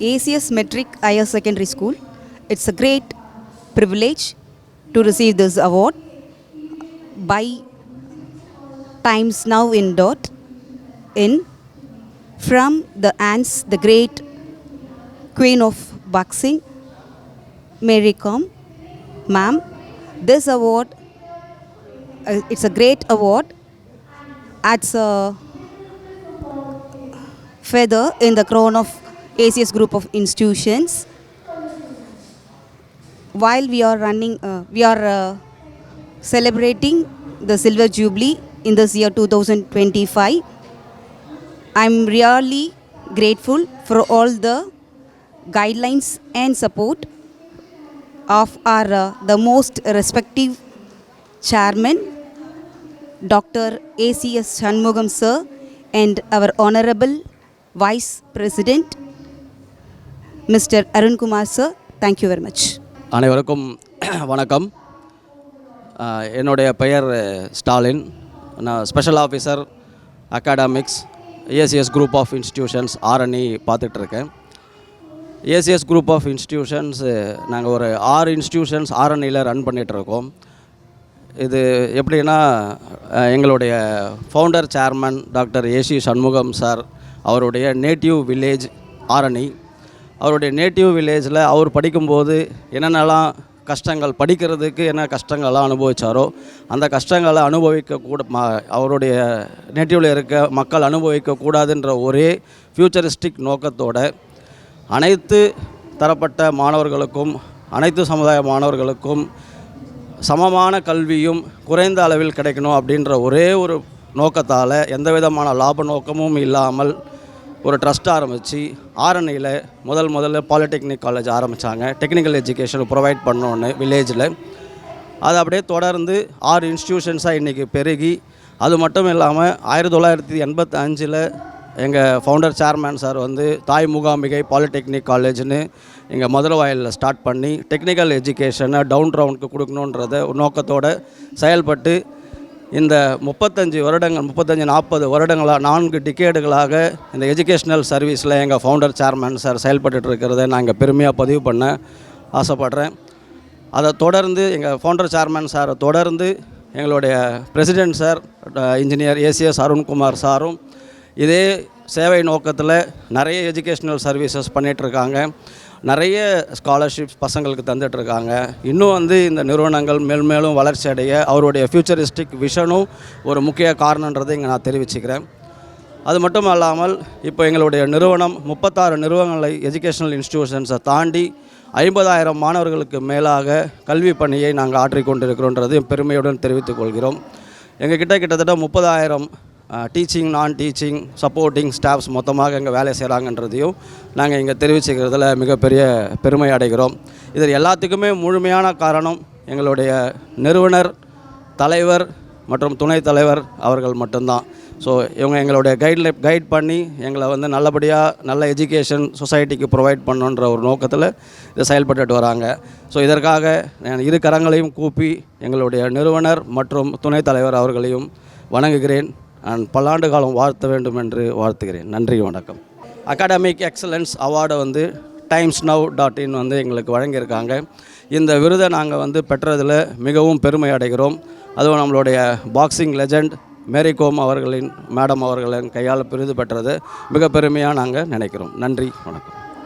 ACS Metric Higher Secondary School. It's a great privilege to receive this award by Times Now in Dot in from the hands the great queen of boxing Mary Com ma'am this award uh, it's a great award adds a feather in the crown of ACS group of institutions. While we are running uh, we are uh, celebrating the silver jubilee in this year 2025 i'm really grateful for all the guidelines and support of our uh, the most respective chairman dr acs shanmugam sir and our honorable vice president mister Arunkumar sir thank you very much அனைவருக்கும் வணக்கம். என்னுடைய பெயர் ஸ்டாலின். நான் special officer academics ACS group of institutions RNE பார்த்துட்ருக்கேன். ACS group of institutions நாங்கள் ஒரு ஆறு institutions ஆர்என்இயில் run பண்ணிகிட்ருக்கோம் இது எப்படின்னா எங்களுடைய founder chairman doctor AC Shanmugam sir அவருடைய நேட்டிவ் வில்லேஜ் ஆரணி அவருடைய நேட்டிவ் வில்லேஜில் அவர் படிக்கும்போது என்னென்னலாம் கஷ்டங்கள் படிக்கிறதுக்கு என்ன கஷ்டங்கள்லாம் அனுபவித்தாரோ அந்த கஷ்டங்களை அனுபவிக்க கூட ம அவருடைய நேட்டிவில் இருக்க மக்கள் அனுபவிக்கக்கூடாதுன்ற ஒரே ஃப்யூச்சரிஸ்டிக் நோக்கத்தோட அனைத்து தரப்பட்ட மாணவர்களுக்கும் அனைத்து சமுதாய மாணவர்களுக்கும் சமமான கல்வியும் குறைந்த அளவில் கிடைக்கணும் அப்படின்ற ஒரே ஒரு நோக்கத்தால் எந்த விதமான லாப நோக்கமும் இல்லாமல் ஒரு ட்ரஸ்ட் ஆரம்பித்து ஆரணியில் முதல் முதல்ல பாலிடெக்னிக் காலேஜ் ஆரம்பித்தாங்க டெக்னிக்கல் எஜுகேஷன் ப்ரொவைட் பண்ணோன்னு வில்லேஜில் அது அப்படியே தொடர்ந்து ஆறு இன்ஸ்டிடியூஷன்ஸாக இன்றைக்கி பெருகி அது மட்டும் இல்லாமல் ஆயிரத்தி தொள்ளாயிரத்தி எண்பத்தி அஞ்சில் எங்கள் ஃபவுண்டர் சேர்மேன் சார் வந்து தாய் மூகாம்பிகை பாலிடெக்னிக் காலேஜ்னு எங்கள் மதுரவாயலில் ஸ்டார்ட் பண்ணி டெக்னிக்கல் எஜுகேஷனை டவுன் டவுனுக்கு கொடுக்கணுன்றத ஒரு நோக்கத்தோடு செயல்பட்டு இந்த முப்பத்தஞ்சு வருடங்கள் முப்பத்தஞ்சு நாற்பது வருடங்களாக நான்கு டிக்கேடுகளாக இந்த எஜுகேஷ்னல் சர்வீஸில் எங்கள் ஃபவுண்டர் சேர்மேன் சார் செயல்பட்டுட்டு இருக்கிறத நாங்கள் பெருமையாக பதிவு பண்ண ஆசைப்பட்றேன். அதை தொடர்ந்து எங்கள் ஃபவுண்டர் சேர்மேன் சாரை தொடர்ந்து எங்களுடைய president sir engineer ACS Arunkumar சாரும் இதே சேவை நோக்கத்தில் நிறைய எஜுகேஷ்னல் சர்வீசஸ் பண்ணிகிட்ருக்காங்க நிறைய ஸ்காலர்ஷிப்ஸ் பசங்களுக்கு தந்துட்டுருக்காங்க. இன்னும் வந்து இந்த நிறுவனங்கள் மேல்மேலும் வளர்ச்சி அடைய அவருடைய ஃப்யூச்சரிஸ்டிக் விஷனும் ஒரு முக்கிய காரணன்றதை இங்கே நான் தெரிவிச்சுக்கிறேன். அது மட்டும் அல்லாமல் இப்போ எங்களுடைய நிறுவனம் முப்பத்தாறு நிறுவனங்களை எஜுகேஷனல் இன்ஸ்டிடியூஷன்ஸை தாண்டி ஐம்பதாயிரம் மாணவர்களுக்கு மேலாக கல்வி பணியை நாங்கள் ஆற்றிக்கொண்டிருக்கிறோன்றதையும் பெருமையுடன் தெரிவித்துக் கொள்கிறோம். எங்கள் கிட்ட கிட்டத்தட்ட முப்பதாயிரம் டீச்சிங் நான் டீச்சிங் சப்போர்ட்டிங் ஸ்டாஃப்ஸ் மொத்தமாக இங்கே வேலை செய்கிறாங்கன்றதையும் நாங்கள் இங்கே தெரிவிச்சுக்கிறதுல மிகப்பெரிய பெருமை அடைகிறோம். இதில் எல்லாத்துக்குமே முழுமையான காரணம் எங்களுடைய நிறுவனர் தலைவர் மற்றும் துணைத் தலைவர் அவர்கள் மட்டும்தான். ஸோ இவங்க எங்களுடைய கைட்ல கைட் பண்ணி எங்களை வந்து நல்லபடியாக நல்ல எஜுகேஷன் சொசைட்டிக்கு ப்ரொவைட் பண்ணணுன்ற ஒரு நோக்கத்தில் இதை செயல்பட்டுட்டு வராங்க. ஸோ இதற்காக நான் இரு கரங்களையும் கூப்பி எங்களுடைய நிறுவனர் மற்றும் துணைத் தலைவர் அவர்களையும் வணங்குகிறேன். நான் பல்லாண்டு காலம் வாழ்த்த வேண்டும் என்று வாழ்த்துகிறேன். நன்றி வணக்கம். அகாடமிக் எக்ஸலன்ஸ் அவார்டை வந்து டைம்ஸ் நவ் டாட் இன் வந்து எங்களுக்கு வழங்கியிருக்காங்க. இந்த விருதை நாங்கள் வந்து பெற்றதில் மிகவும் பெருமை அடைகிறோம். அதுவும் நம்மளுடைய பாக்ஸிங் லெஜண்ட் மேரி கோம் அவர்களின் மேடம் அவர்களின் கையால் விருது பெற்றது. மிக பெருமையாக நாங்கள் நினைக்கிறோம். நன்றி வணக்கம்.